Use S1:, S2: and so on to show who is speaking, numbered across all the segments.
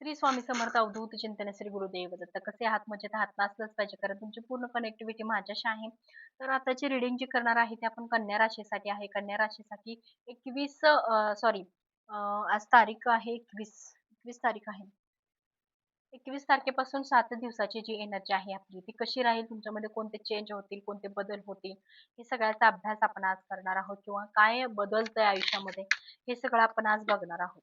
S1: श्री स्वामी समर्थ अवधूत चिंतन श्री गुरुदेव दत्त. कसे आहात? मजेत आहात? नसलंच पाहिजे? कारण तुमची पूर्ण कनेक्टिव्हिटी माझ्याशी आहे. तर आताची रिडिंग जी करणार आहे ती आपण कन्या राशीसाठी आहे. कन्या राशीसाठी एकवीस सॉरी आज तारीख आहे एकवीस. एकवीस तारीख आहे. एकवीस तारखेपासून सात दिवसाची जी एनर्जी आहे आपली ती कशी राहील? तुमच्यामध्ये कोणते चेंज होतील? कोणते बदल होतील? हे सगळ्याचा अभ्यास आपण आज करणार आहोत किंवा काय बदलतंय आयुष्यामध्ये हे सगळं आपण आज बघणार आहोत.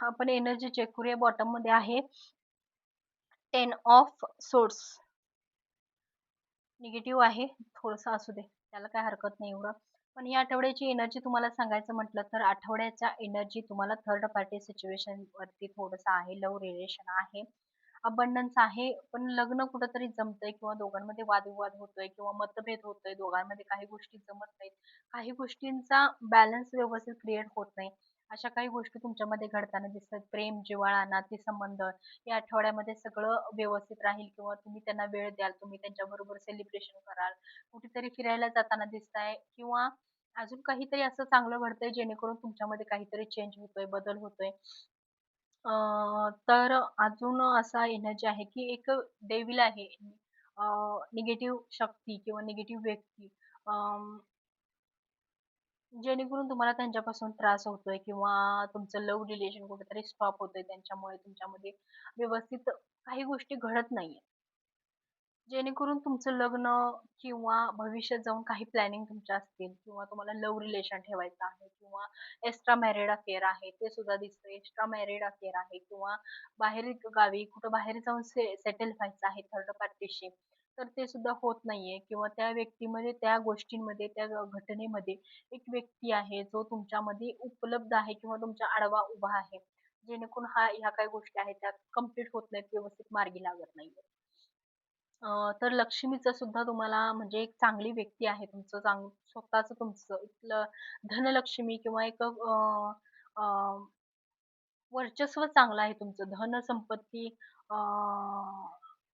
S1: आपण एनर्जी चेक करूया बॉटममध्ये आहे. टेन ऑफ सोर्स निगेटिव्ह आहे. थोडंसं असू दे. त्याला काय हरकत नाही एवढं. पण या आठवड्याची एनर्जी तुम्हाला सांगायचं म्हटलं तर आठवड्याचा एनर्जी तुम्हाला थर्ड पार्टी सिच्युएशन वरती थोडंसं आहे. लव रिलेशन आहे. अबंडन्स आहे. पण लग्न कुठंतरी जमतंय किंवा दोघांमध्ये वादविवाद होतोय किंवा मतभेद होतोय. दोघांमध्ये काही गोष्टी जमत नाहीत. काही गोष्टींचा बॅलन्स व्यवस्थित क्रिएट होत नाही. अशा काही गोष्टी तुमच्यामध्ये घडताना दिसतात. प्रेम जिव्हाळा संबंध या आठवड्यामध्ये सगळं व्यवस्थित राहील किंवा तुम्ही त्यांना वेळ द्याल तुम्ही त्यांच्याबरोबर सेलिब्रेशन कराल. कुठेतरी फिरायला जाताना दिसताय किंवा अजून काहीतरी असं चांगलं घडतंय जेणेकरून तुमच्यामध्ये काहीतरी चेंज होतोय बदल होतोय. तर अजून असा एनर्जी आहे की एक डेविल आहे. निगेटिव्ह शक्ती किंवा निगेटिव्ह व्यक्ती. जेणेकरून तुम्हाला त्यांच्यापासून त्रास होतोय किंवा तुमचं लव्ह रिलेशन कुठेतरी स्टॉप होतंय त्यांच्यामुळे तुमच्यामध्ये व्यवस्थित काही गोष्टी घडत नाहीये जेणेकरून तुमचं लग्न किंवा भविष्यात जाऊन काही प्लॅनिंग तुमच्या असतील किंवा तुम्हाला लव्ह रिलेशन ठेवायचं आहे किंवा एक्स्ट्रा मॅरिड अफेअर आहे ते सुद्धा दिसतंय. एक्स्ट्रा मॅरिड अफेअर आहे किंवा बाहेर गावी कुठं बाहेर जाऊन सेटल व्हायचं आहे थर्ड पार्टीशी तर ते सुद्धा होत नाहीये. किंवा त्या व्यक्तीमध्ये त्या गोष्टींमध्ये त्या घटनेमध्ये एक व्यक्ती आहे जो तुमच्यामध्ये उपलब्ध आहे किंवा तुमच्या आडवा उभा आहे. जेणेकरून हा ह्या काही गोष्टी आहेत त्या कंप्लीट होत नाहीत व्यवस्थित मार्गी लागत नाहीये तर लक्ष्मीचं सुद्धा तुम्हाला म्हणजे एक चांगली व्यक्ती आहे तुमचं चांग स्वतःच तुमचं. इथलं धनलक्ष्मी किंवा एक वर्चस्व चांगलं आहे तुमचं. धन संपत्ती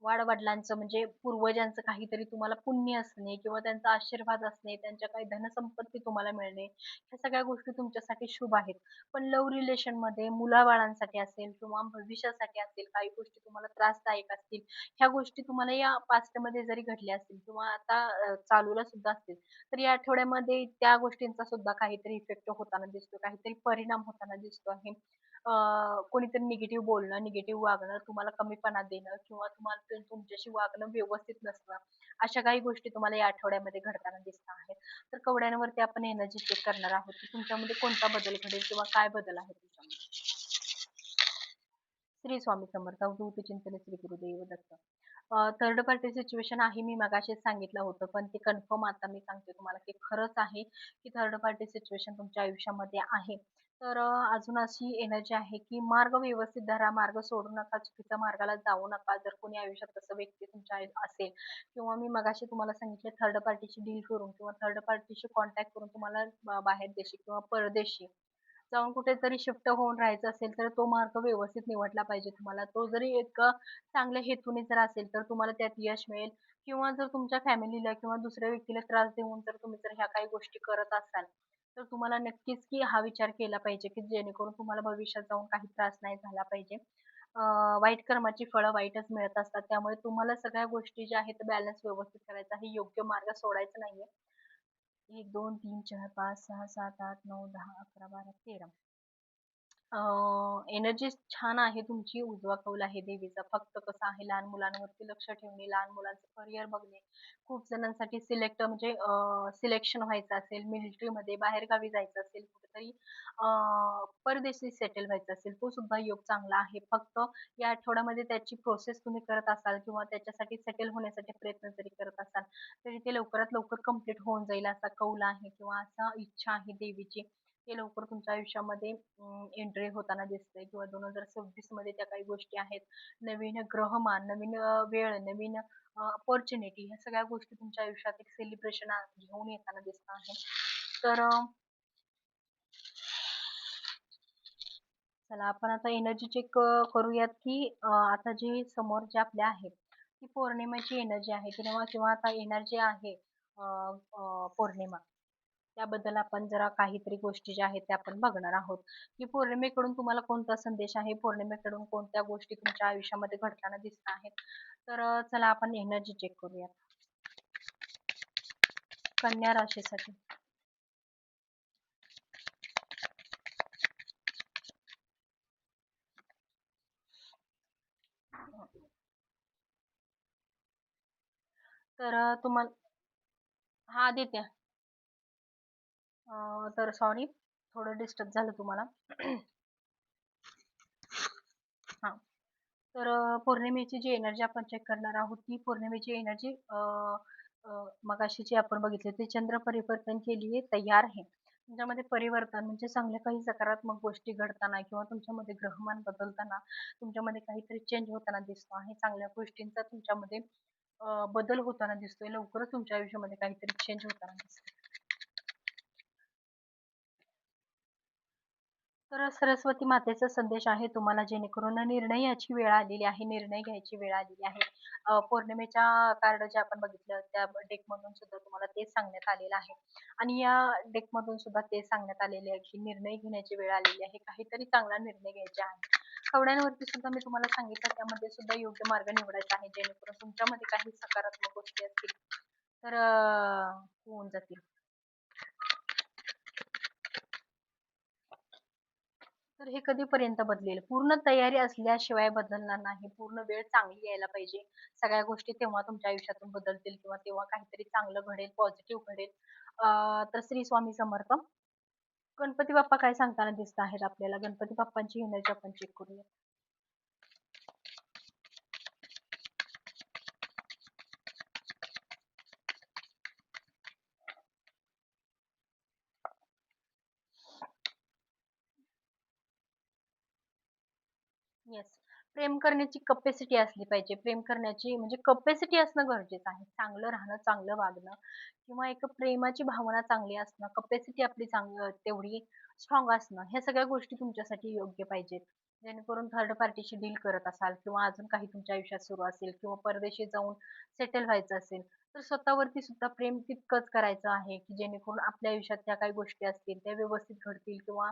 S1: वाडवडिलांचं म्हणजे पूर्वजांचं काहीतरी तुम्हाला पुण्य असणे किंवा त्यांचा आशीर्वाद असणे त्यांच्या काही धनसंपत्ती तुम्हाला मिळणे ह्या सगळ्या गोष्टी तुमच्यासाठी शुभ आहेत. पण लव्ह रिलेशनमध्ये मुलाबाळांसाठी असेल किंवा भविष्यासाठी असेल काही गोष्टी तुम्हाला त्रासदायक असतील ह्या गोष्टी तुम्हाला या पास्टमध्ये जरी घडल्या असतील किंवा आता चालूला सुद्धा असतील तर या आठवड्यामध्ये त्या गोष्टींचा सुद्धा काहीतरी इफेक्ट होताना दिसतो काहीतरी परिणाम होताना दिसतो आहे. कोणीतरी निगेटिव्ह बोलणं निगेटिव्ह वागणं तुम्हाला कमीपणा देणं किंवा तुम्हाला वागतोय तुमच्याशी वागणं व्यवस्थित नसणं अशा काही गोष्टी तुम्हाला या आठवड्यामध्ये घडताना दिसणार आहेत. तर कवड्यांवरती आपण एनर्जी चेक करणार आहोत की तुमच्यामध्ये कोणता बदल घडेल किंवा काय बदल आहे तुमच्यामध्ये? श्री स्वामी समर्थ अवधूत चिंतन Shri Gurudev Datta. Third party situation आहे मी मगाशीच सांगितलं होतं पण ते कन्फर्म आता मी सांगते तुम्हाला की खरंच आहे की थर्ड पार्टी सिच्युएशन तुमच्या आयुष्यामध्ये आहे. तर अजून अशी एनर्जी आहे की मार्ग व्यवस्थित धरा मार्ग सोडू नका चुकीच्या मार्गाला जाऊ नका. जर कोणी आयुष्यात तसं व्यक्ती तुमच्या असेल किंवा मी मगाशी तुम्हाला सांगितले थर्ड पार्टीशी डील करून किंवा थर्ड पार्टीशी कॉन्टॅक्ट करून तुम्हाला बाहेर देशी किंवा परदेशी जाऊन कुठेतरी शिफ्ट होऊन राहायचं असेल तर तो मार्ग व्यवस्थित निवडला पाहिजे तुम्हाला. तो जरी एक चांगल्या हेतूने जर असेल तर तुम्हाला त्यात यश मिळेल किंवा जर तुमच्या फॅमिलीला किंवा दुसऱ्या व्यक्तीला त्रास देऊन जर तुम्ही जर ह्या काही गोष्टी करत असाल तर तुम्हाला नक्कीच की हा विचार केला पाहिजे की जेणेकरून तुम्हाला भविष्यात जाऊन काही त्रास नाही झाला पाहिजे. वाईट कर्माची फळं वाईटच मिळत असतात. त्यामुळे तुम्हाला सगळ्या गोष्टी ज्या आहेत बॅलन्स व्यवस्थित करायचा हे योग्य मार्ग सोडायचा नाहीये. एक दोन तीन चार पाच सहा सात आठ नऊ दहा अकरा बारा तेरा. एनर्जी छान आहे तुमची उजवा कौल आहे देवीचा. फक्त कसं आहे लहान मुलांवरती लक्ष ठेवणे लहान मुलांचं करिअर बघणे. खूप जणांसाठी सिलेक्ट म्हणजे सिलेक्शन व्हायचं असेल मिलिटरीमध्ये बाहेरगावी जायचं असेल कुठेतरी परदेशी सेटल व्हायचं असेल तो सुद्धा योग चांगला आहे. फक्त या आठवड्यामध्ये त्याची प्रोसेस तुम्ही करत असाल किंवा त्याच्यासाठी सेटल होण्यासाठी प्रयत्न जरी करत असाल तरी ते लवकरात लवकर कंप्लीट होऊन जाईल असा कौल आहे किंवा असा इच्छा आहे देवीची. ते लवकर तुमच्या आयुष्यामध्ये एंट्री होताना दिसते किंवा दोन हजार सव्वीसमध्ये त्या काही गोष्टी आहेत. नवीन ग्रहमान नवीन वेळ नवीन अपॉर्च्युनिटी ह्या सगळ्या गोष्टी तुमच्या आयुष्यात एक सेलिब्रेशन घेऊन येताना दिसत आहे तर चला आपण आता एनर्जी चेक करूयात की आता जी समोर जे आपल्या आहेत ती पौर्णिमेची एनर्जी आहे किंवा किंवा आता एनर्जी आहे पौर्णिमा. त्याबद्दल आपण जरा काहीतरी गोष्टी ज्या आहेत त्या आपण बघणार आहोत. की पौर्णिमेकडून तुम्हाला कोणता संदेश आहे? पौर्णिमेकडून कोणत्या गोष्टी तुमच्या आयुष्यामध्ये घडताना दिसत आहेत? तर चला आपण एनर्जी चेक करूया कन्या राशीसाठी. तर तुम्हाला हा देते. तर सॉरी थोडं डिस्टर्ब झालं तुम्हाला. हां. तर पौर्णिमेची जी एनर्जी आपण चेक करणार आहोत ती पौर्णिमेची एनर्जी मगाशी जी आपण बघितली ते चंद्र परिवर्तन के लिए तयार आहे. तुमच्यामध्ये परिवर्तन म्हणजे चांगल्या काही सकारात्मक गोष्टी घडताना किंवा तुमच्यामध्ये ग्रहमान बदलताना तुमच्यामध्ये काहीतरी चेंज होताना दिसतो आहे. चांगल्या गोष्टींचा तुमच्यामध्ये बदल होताना दिसतोय. लवकरच तुमच्या आयुष्यामध्ये काहीतरी चेंज होताना दिसतोय. तर सरस्वती मातेचा संदेश आहे तुम्हाला जेणेकरून निर्णयाची वेळ आलेली आहे निर्णय घ्यायची वेळ आलेली आहे. पौर्णिमेच्या कार्ड जे आपण बघितलं त्या डेक मधून सुद्धा तुम्हाला तेच सांगण्यात आलेलं आहे. आणि या डेक मधून सुद्धा तेच सांगण्यात आलेले आहे की निर्णय घेण्याची वेळ आलेली आहे काहीतरी चांगला निर्णय घ्यायचा आहे. कवड्यांवरती सुद्धा मी तुम्हाला सांगितलं त्यामध्ये सुद्धा योग्य मार्ग निवडायचा आहे जेणेकरून तुमच्यामध्ये काही सकारात्मक गोष्टी असतील तर होऊन जातील. तर हे कधीपर्यंत बदलेल? पूर्ण तयारी असल्याशिवाय बदलणार नाही. पूर्ण वेळ चांगली यायला पाहिजे. सगळ्या गोष्टी तेव्हा तुमच्या आयुष्यातून बदलतील किंवा तेव्हा काहीतरी चांगलं घडेल पॉझिटिव्ह घडेल. तर श्री स्वामी समर्थ. गणपती बाप्पा काय सांगताना दिसत आहेत आपल्याला? गणपती बाप्पांची एनर्जी आपण चेक करूया. येस प्रेम करण्याची कपॅसिटी असली पाहिजे. प्रेम करण्याची म्हणजे कपॅसिटी असणं गरजेचं आहे. चांगलं राहणं चांगलं वागणं किंवा एक प्रेमाची भावना चांगली असणं कपॅसिटी आपली चांगलं तेवढी स्ट्रॉंग असणं ह्या सगळ्या गोष्टी तुमच्यासाठी योग्य पाहिजेत. जेणेकरून थर्ड पार्टीशी डील करत असाल किंवा अजून काही तुमच्या आयुष्यात सुरू असेल किंवा परदेशी जाऊन सेटल व्हायचं असेल तर स्वतःवरती सुद्धा प्रेम तितकंच करायचं आहे की जेणेकरून आपल्या आयुष्यात त्या काही गोष्टी असतील त्या व्यवस्थित घडतील किंवा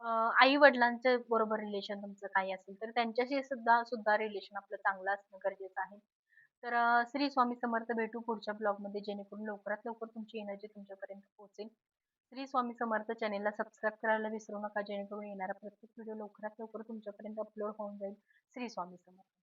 S1: आई वडिलांच्या बरोबर रिलेशन तुमचं काही असेल तर त्यांच्याशी सुद्धा सुद्धा रिलेशन आपलं चांगलं असणं गरजेचं आहे. तर श्री स्वामी समर्थ भेटू पुढच्या ब्लॉगमध्ये जेणेकरून लवकरात लवकर तुमची एनर्जी तुमच्यापर्यंत पोहोचेल. श्री स्वामी समर्थ चॅनेलला सबस्क्राईब करायला विसरू नका जेणेकरून येणारा प्रत्येक व्हिडिओ लवकरात लवकर तुमच्यापर्यंत अपलोड होऊन जाईल. श्री स्वामी समर्थ.